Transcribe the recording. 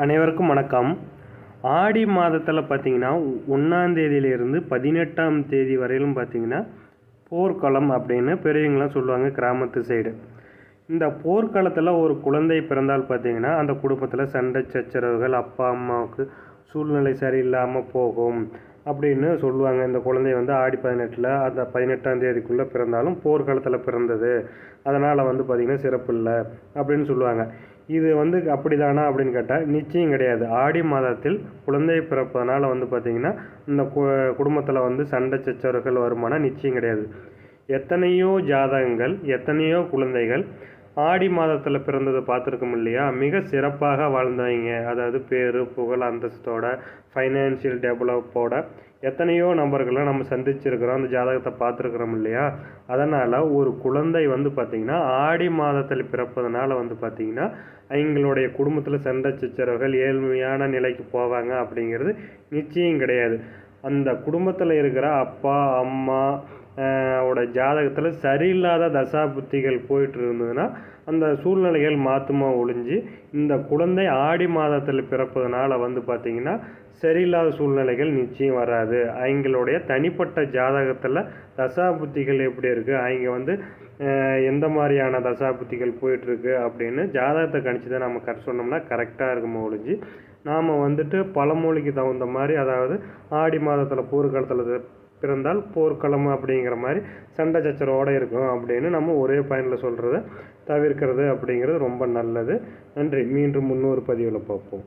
அனைவருக்கும் வணக்கம். ஆடி மாதத்தில் பார்த்தீங்கன்னா ஒன்றாந்தேதியிலேருந்து பதினெட்டாம் தேதி வரையிலும் பார்த்தீங்கன்னா போர்க்களம் அப்படின்னு பெரியவங்களாம் சொல்லுவாங்க கிராமத்து சைடு இந்த போர்க்களத்தில் ஒரு குழந்தை பிறந்தால் பார்த்தீங்கன்னா அந்த குடும்பத்தில் சண்டை சச்சரவுகள் அப்பா அம்மாவுக்கு சூழ்நிலை சரியில்லாமல் போகும் அப்படின்னு சொல்லுவாங்க. இந்த குழந்தை வந்து ஆடி பதினெட்டில் அந்த பதினெட்டாம் தேதிக்குள்ளே பிறந்தாலும் போர்க்காலத்தில் பிறந்தது. அதனால் வந்து பார்த்திங்கன்னா சிறப்பு இல்லை அப்படின்னு சொல்லுவாங்க. இது வந்து அப்படி தானா அப்படின்னு கேட்டால் நிச்சயம் கிடையாது. ஆடி மாதத்தில் குழந்தை பிறப்பதனால் வந்து பார்த்திங்கன்னா இந்த கு குடும்பத்தில் வந்து சண்டை சச்சரவுகள் வருமானம் நிச்சயம் கிடையாது. எத்தனையோ ஜாதகங்கள் எத்தனையோ குழந்தைகள் ஆடி மாதத்தில் பிறந்ததை பார்த்துருக்கோம் இல்லையா? மிக சிறப்பாக வாழ்ந்தவங்க அதாவது பேர் புகழ் அந்தஸ்தோட ஃபைனான்சியல் டெவலப்போட எத்தனையோ நபர்களை நம்ம சந்திச்சிருக்கிறோம். அந்த ஜாதகத்தை பார்த்துருக்குறோம் இல்லையா? அதனால் ஒரு குழந்தை வந்து பார்த்திங்கன்னா ஆடி மாதத்தில் பிறப்பதனால வந்து பார்த்திங்கன்னா அவங்களுடைய குடும்பத்தில் சண்டை சச்சரவுகள் ஏழ்மையான நிலைக்கு போவாங்க அப்படிங்கிறது நிச்சயம் கிடையாது. அந்த குடும்பத்தில் இருக்கிற அப்பா அம்மா ஓட ஜாதகத்தில் சரியில்லாத தசா புத்திகள் போயிட்டு இருந்ததுன்னா அந்த சூழ்நிலைகள் மாற்றுமா ஒழிஞ்சு இந்த குழந்தை ஆடி மாதத்தில் பிறப்பதனால வந்து பார்த்திங்கன்னா சரியில்லாத சூழ்நிலைகள் நிச்சயம் வராது. அவங்களுடைய தனிப்பட்ட ஜாதகத்தில் தசா புத்திகள் எப்படி இருக்குது அவங்க வந்து எந்த மாதிரியான தசா புத்திகள் போயிட்டுருக்கு அப்படின்னு ஜாதகத்தை கணிச்சு தான் நம்ம கரெக்ட் சொன்னோம்னா கரெக்டாக இருக்குமோ ஒழிஞ்சு நாம் வந்துட்டு பழமொழிக்கு தகுந்த மாதிரி அதாவது ஆடி மாதத்தில் போர்க்காலத்தில் பிறந்தால் போர்க்களம் அப்படிங்கிற மாதிரி சண்டை சச்சரவோடு இருக்கும் அப்படின்னு நம்ம ஒரே பயனில் சொல்கிறத தவிர்க்கிறது அப்படிங்கிறது ரொம்ப நல்லது. நன்றி. மீண்டும் முன்னொரு பதிவில் பார்ப்போம்.